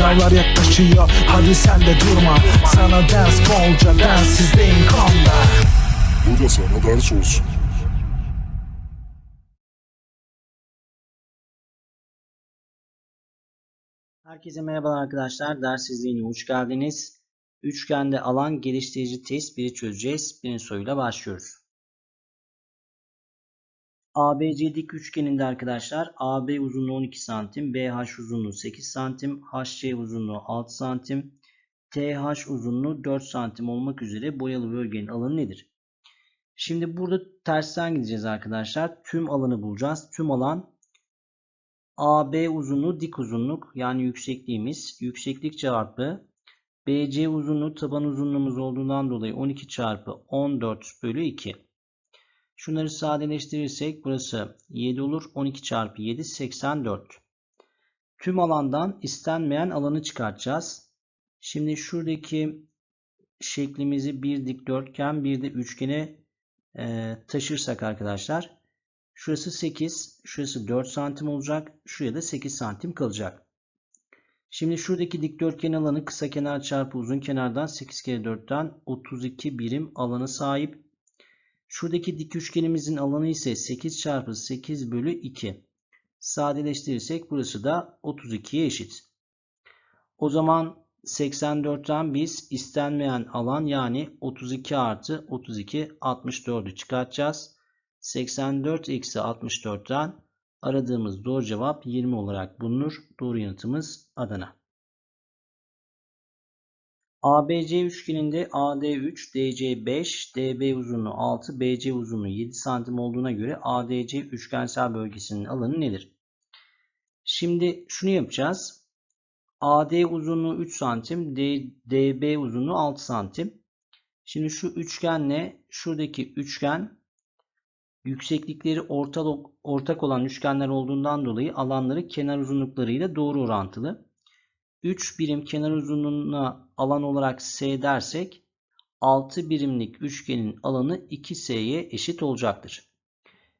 Sınavlar yaklaşıyor hadi sen de durma Sana ders bolca densizliğin konda Bu da sana ders olsun. Herkese merhabalar arkadaşlar. Ders izleyine hoş geldiniz. Üçgende alan geliştirici test 1'i çözeceğiz. Birinci soruyla başlıyoruz. ABC dik üçgeninde arkadaşlar AB uzunluğu 12 santim, BH uzunluğu 8 santim, HC uzunluğu 6 santim, TH uzunluğu 4 santim olmak üzere boyalı bölgenin alanı nedir? Şimdi burada tersten gideceğiz arkadaşlar. Tüm alanı bulacağız. Tüm alan AB uzunluğu dik uzunluk yani yüksekliğimiz yükseklik çarpı BC uzunluğu taban uzunluğumuz olduğundan dolayı 12 çarpı 14 bölü 2. Şunları sadeleştirirsek burası 7 olur. 12 çarpı 7 84. Tüm alandan istenmeyen alanı çıkartacağız. Şimdi şuradaki şeklimizi bir dikdörtgen bir de üçgene e, taşırsak arkadaşlar Şurası 8, şurası 4 santim olacak. Şuraya da 8 santim kalacak. Şimdi şuradaki dikdörtgen alanı kısa kenar çarpı uzun kenardan 8 kere 4'ten 32 birim alanı sahip. Şuradaki dik üçgenimizin alanı ise 8 çarpı 8 bölü 2. Sadeleştirirsek burası da 32'ye eşit. O zaman 84'ten biz istenmeyen alan yani 32 artı 32 64'ü çıkartacağız. 84 eksi 64'ten aradığımız doğru cevap 20 olarak bulunur. Doğru yanıtımız Adana. ABC üçgeninde AD 3, DC 5, DB uzunluğu 6, BC uzunluğu 7 santim olduğuna göre ADC üçgensel bölgesinin alanı nedir? Şimdi şunu yapacağız. AD uzunluğu 3 santim, DB uzunluğu 6 santim. Şimdi şu üçgenle şuradaki üçgen yükseklikleri ortak olan üçgenler olduğundan dolayı alanları kenar uzunluklarıyla doğru orantılı. 3 birim kenar uzunluğuna alan olarak S dersek 6 birimlik üçgenin alanı 2S'ye eşit olacaktır.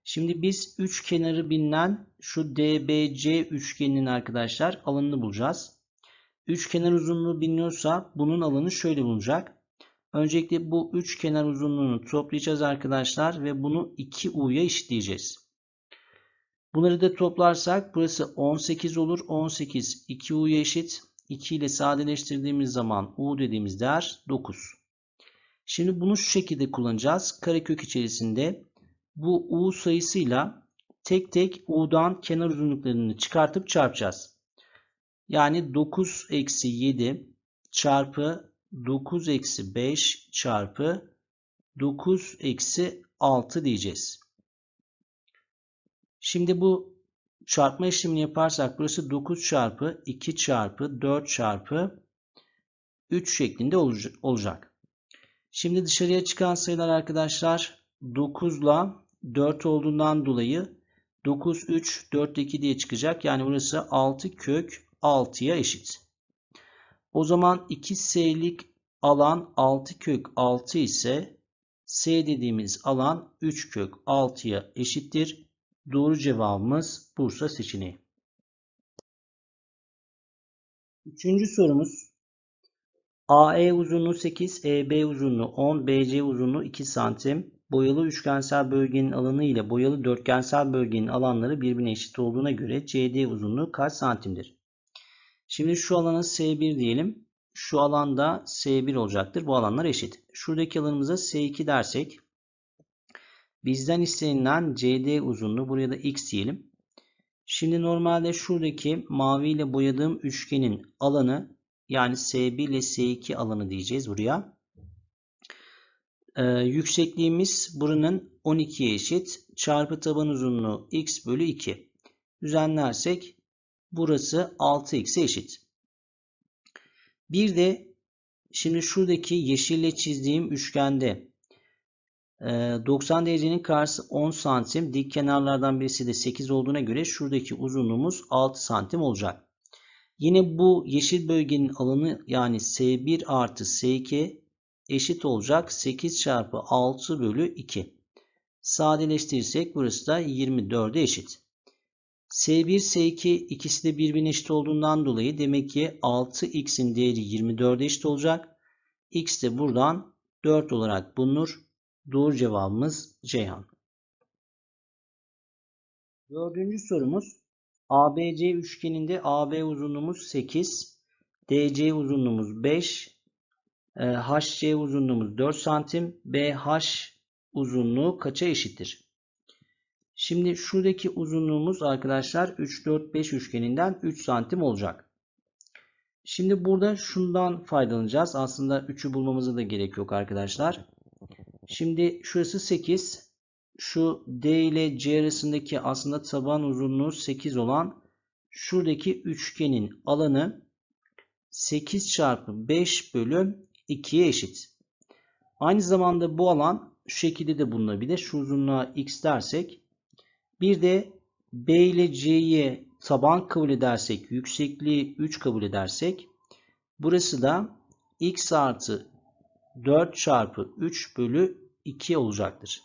Şimdi biz 3 kenarı bilinen şu DBC üçgeninin arkadaşlar alanını bulacağız. 3 kenar uzunluğu biliniyorsa bunun alanı şöyle bulunacak. Öncelikle bu üç kenar uzunluğunu toplayacağız arkadaşlar ve bunu 2U'ya eşitleyeceğiz. Bunları da toplarsak burası 18 olur. 18 2U'ya eşit. 2 ile sadeleştirdiğimiz zaman U dediğimiz değer 9. Şimdi bunu şu şekilde kullanacağız. Karekök içerisinde bu U sayısıyla tek tek U'dan kenar uzunluklarını çıkartıp çarpacağız. Yani 9 eksi 7 çarpı 9 eksi 5 çarpı 9 eksi 6 diyeceğiz. Şimdi bu çarpma işlemini yaparsak burası 9 çarpı 2 çarpı 4 çarpı 3 şeklinde olacak. Şimdi dışarıya çıkan sayılar arkadaşlar 9 ile 4 olduğundan dolayı 9 3 4 2 diye çıkacak. Yani burası 6 kök 6'ya eşit. O zaman 2S'lik alan 6 kök 6 ise S dediğimiz alan 3 kök 6'ya eşittir. Doğru cevabımız Bursa seçeneği. Üçüncü sorumuz. AE uzunluğu 8, EB uzunluğu 10, BC uzunluğu 2 santim. Boyalı üçgensel bölgenin alanı ile boyalı dörtgensel bölgenin alanları birbirine eşit olduğuna göre CD uzunluğu kaç santimdir? Şimdi şu alana S1 diyelim. Şu alanda S1 olacaktır. Bu alanlar eşit. Şuradaki alanımıza S2 dersek bizden istenilen CD uzunluğu buraya da X diyelim. Şimdi normalde şuradaki mavi ile boyadığım üçgenin alanı yani S1 ile S2 alanı diyeceğiz buraya. Ee, yüksekliğimiz buranın 12'ye eşit. Çarpı taban uzunluğu X bölü 2. Düzenlersek burası 6X'e eşit. Bir de şimdi şuradaki yeşille çizdiğim üçgende 90 derecenin karşısı 10 santim. Dik kenarlardan birisi de 8 olduğuna göre şuradaki uzunluğumuz 6 santim olacak. Yine bu yeşil bölgenin alanı yani S1 artı S2 eşit olacak 8 çarpı 6 bölü 2. Sadeleştirirsek burası da 24'e eşit. S1, S2 ikisi de birbirine eşit olduğundan dolayı demek ki 6x'in değeri 24'e eşit olacak. X de buradan 4 olarak bulunur. Doğru cevabımız Ceyhan. Dördüncü sorumuz. ABC üçgeninde AB uzunluğumuz 8, DC uzunluğumuz 5, e, HC uzunluğumuz 4 santim, BH uzunluğu kaça eşittir? Şimdi şuradaki uzunluğumuz arkadaşlar 3, 4, 5 üçgeninden 3 santim olacak. Şimdi burada şundan faydalanacağız. Aslında 3'ü bulmamıza da gerek yok arkadaşlar. Şimdi şurası 8. Şu D ile C arasındaki aslında taban uzunluğu 8 olan şuradaki üçgenin alanı 8 çarpı 5 bölü 2'ye eşit. Aynı zamanda bu alan şu şekilde de bulunabilir. Şu uzunluğa x dersek. Bir de B ile C'yi taban kabul edersek, yüksekliği 3 kabul edersek. Burası da x artı 4 çarpı 3 bölü 2 olacaktır.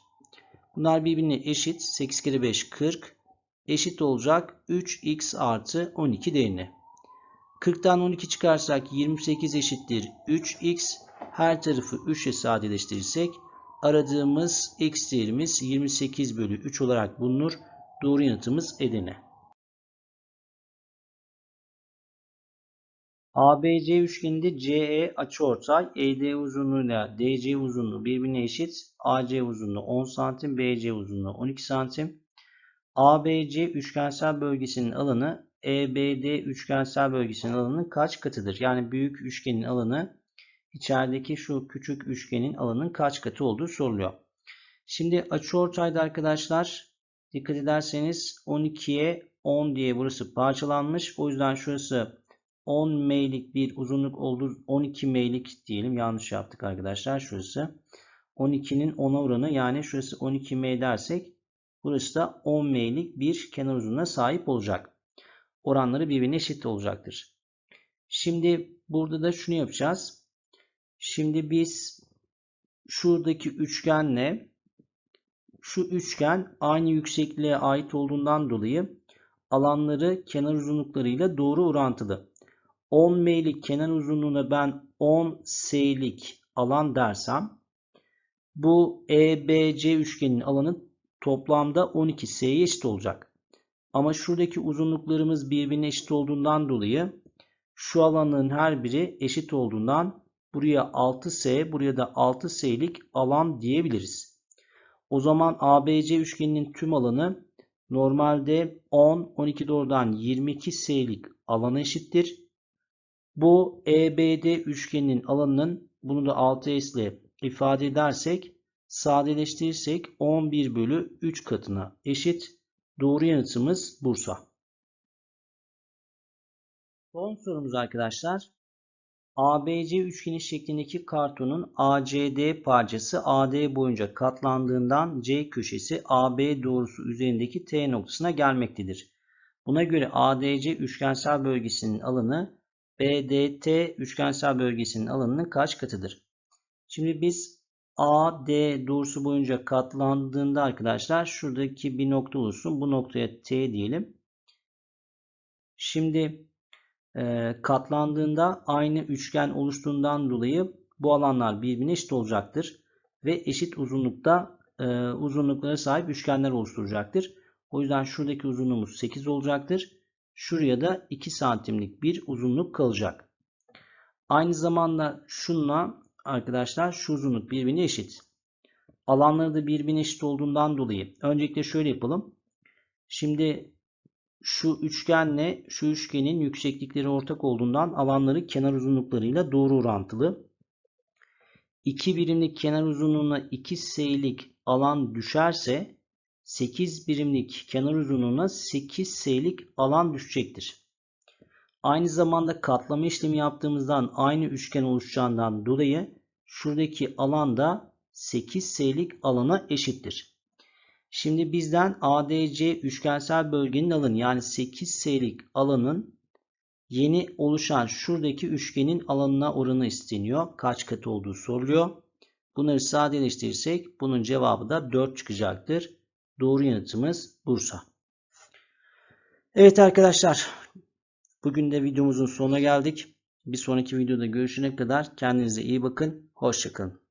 Bunlar birbirine eşit. 8 kere 5 40 eşit olacak 3x artı 12 değerine. 40'tan 12 çıkarsak 28 eşittir 3x. Her tarafı 3 ile sadeleştirirsek aradığımız x değerimiz 28 bölü 3 olarak bulunur. Doğru yanıtımız Edirne. ABC üçgeninde CE açıortay, ED uzunluğuyla DC uzunluğu birbirine eşit. AC uzunluğu 10 cm, BC uzunluğu 12 cm. ABC üçgensel bölgesinin alanı EBD üçgensel bölgesinin alanının kaç katıdır? Yani büyük üçgenin alanı içerideki şu küçük üçgenin alanının kaç katı olduğu soruluyor. Şimdi açıortayda arkadaşlar dikkat ederseniz 12'ye 10 diye burası parçalanmış. O yüzden şurası 10 m'lik bir uzunluk oldu. 12 m'lik diyelim. Yanlış yaptık arkadaşlar. Şurası 12'nin 10'a oranı yani şurası 12 m dersek burası da 10 m'lik bir kenar uzunluğuna sahip olacak. Oranları birbirine eşit olacaktır. Şimdi burada da şunu yapacağız. Şimdi biz şuradaki üçgenle şu üçgen aynı yüksekliğe ait olduğundan dolayı alanları kenar uzunluklarıyla doğru orantılı. 10 m'lik kenar uzunluğuna ben 10 s'lik alan dersem bu EBC üçgenin alanı toplamda 12 s'ye eşit olacak. Ama şuradaki uzunluklarımız birbirine eşit olduğundan dolayı şu alanların her biri eşit olduğundan buraya 6s buraya da 6s'lik alan diyebiliriz. O zaman ABC üçgeninin tüm alanı normalde 10, 12 doğrudan 22 s'lik alana eşittir. Bu EBD üçgeninin alanının bunu da 6s ile ifade edersek sadeleştirirsek 11 bölü 3 katına eşit. Doğru yanıtımız Bursa. Son sorumuz arkadaşlar. ABC üçgeni şeklindeki kartonun ACD parçası AD boyunca katlandığından C köşesi AB doğrusu üzerindeki T noktasına gelmektedir. Buna göre ADC üçgensel bölgesinin alanı BDT üçgensel bölgesinin alanının kaç katıdır? Şimdi biz AD doğrusu boyunca katlandığında arkadaşlar şuradaki bir nokta olsun. Bu noktaya T diyelim. Şimdi e, katlandığında aynı üçgen oluştuğundan dolayı bu alanlar birbirine eşit olacaktır. Ve eşit uzunlukta e, uzunluklara sahip üçgenler oluşturacaktır. O yüzden şuradaki uzunluğumuz 8 olacaktır. Şuraya da 2 santimlik bir uzunluk kalacak. Aynı zamanda şunla arkadaşlar şu uzunluk birbirine eşit. Alanları da birbirine eşit olduğundan dolayı öncelikle şöyle yapalım. Şimdi şu üçgenle şu üçgenin yükseklikleri ortak olduğundan alanları kenar uzunluklarıyla doğru orantılı. 2 birimlik kenar uzunluğuna 2 s'lik alan düşerse 8 birimlik kenar uzunluğuna 8 s'lik alan düşecektir. Aynı zamanda katlama işlemi yaptığımızdan aynı üçgen oluşacağından dolayı şuradaki alan da 8 s'lik alana eşittir. Şimdi bizden ADC üçgensel bölgenin alanı yani 8 s'lik alanın yeni oluşan şuradaki üçgenin alanına oranı isteniyor. Kaç katı olduğu soruluyor. Bunları sadeleştirirsek bunun cevabı da 4 çıkacaktır. Doğru yanıtımız Bursa. Evet arkadaşlar. Bugün de videomuzun sonuna geldik. Bir sonraki videoda görüşene kadar kendinize iyi bakın. Hoşçakalın.